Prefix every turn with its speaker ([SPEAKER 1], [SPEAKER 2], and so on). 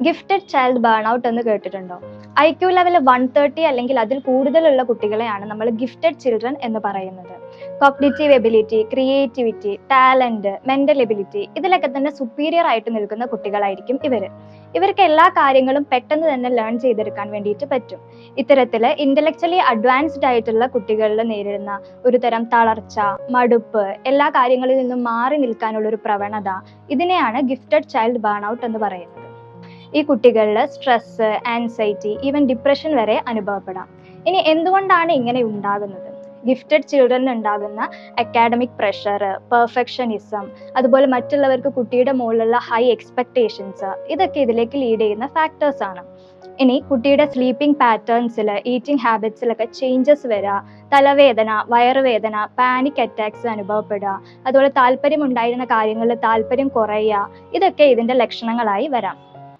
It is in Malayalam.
[SPEAKER 1] ഗിഫ്റ്റഡ് ചൈൽഡ് ബേൺ ഔട്ട് എന്ന് കേട്ടിട്ടുണ്ടോ? I Q level one thirty അല്ലെങ്കിൽ അതിൽ കൂടുതലുള്ള കുട്ടികളെയാണ് നമ്മൾ ഗിഫ്റ്റഡ് ചിൽഡ്രൻ എന്ന് പറയുന്നത്. Cognitive ability creativity talent mental ability ഇതിലൊക്കെ തന്നെ സുപ്പീരിയർ ആയിട്ട് നിൽക്കുന്ന കുട്ടികളായിരിക്കും ഇവർ ഇവർക്ക് എല്ലാ കാര്യങ്ങളും പെട്ടെന്ന് തന്നെ ലേൺ ചെയ്തെടുക്കാൻ വേണ്ടിയിട്ട് പറ്റും. ഇത്തരത്തിൽ ഇന്റലക്ച്വലി അഡ്വാൻസ്ഡ് ആയിട്ടുള്ള കുട്ടികളിൽ നേരിടുന്ന ഒരു തരം തളർച്ച മടുപ്പ് എല്ലാ കാര്യങ്ങളിൽ നിന്നും മാറി നിൽക്കാനുള്ള ഒരു പ്രവണത ഇതിനെയാണ് ഗിഫ്റ്റഡ് ചൈൽഡ് ബേൺ ഔട്ട് എന്ന് പറയുന്നത്. ഈ കുട്ടികളിൽ സ്ട്രെസ് ആൻസൈറ്റി ഈവൻ ഡിപ്രഷൻ വരെ അനുഭവപ്പെടാം. ഇനി എന്തുകൊണ്ടാണ് ഇങ്ങനെ ഉണ്ടാകുന്നത്? ഗിഫ്റ്റഡ് ചിൽഡ്രനിൽ ഉണ്ടാകുന്ന അക്കാഡമിക് പ്രഷർ പെർഫെക്ഷനിസം അതുപോലെ മറ്റുള്ളവർക്ക് കുട്ടിയുടെ മുകളിലുള്ള ഹൈ എക്സ്പെക്റ്റേഷൻസ് ഇതൊക്കെ ഇതിലേക്ക് ലീഡ് ചെയ്യുന്ന ഫാക്ടേഴ്സ് ആണ്. ഇനി കുട്ടിയുടെ സ്ലീപ്പിംഗ് പാറ്റേൺസിൽ ഈറ്റിംഗ് ഹാബിറ്റ്സിലൊക്കെ ചേഞ്ചസ് വരിക തലവേദന വയറുവേദന പാനിക് അറ്റാക്സ് അനുഭവപ്പെടുക അതുപോലെ താല്പര്യം ഉണ്ടായിരുന്ന കാര്യങ്ങളിൽ താല്പര്യം കുറയുക. ഇതൊക്കെ ഇതിന്റെ ലക്ഷണങ്ങളായി വരാം.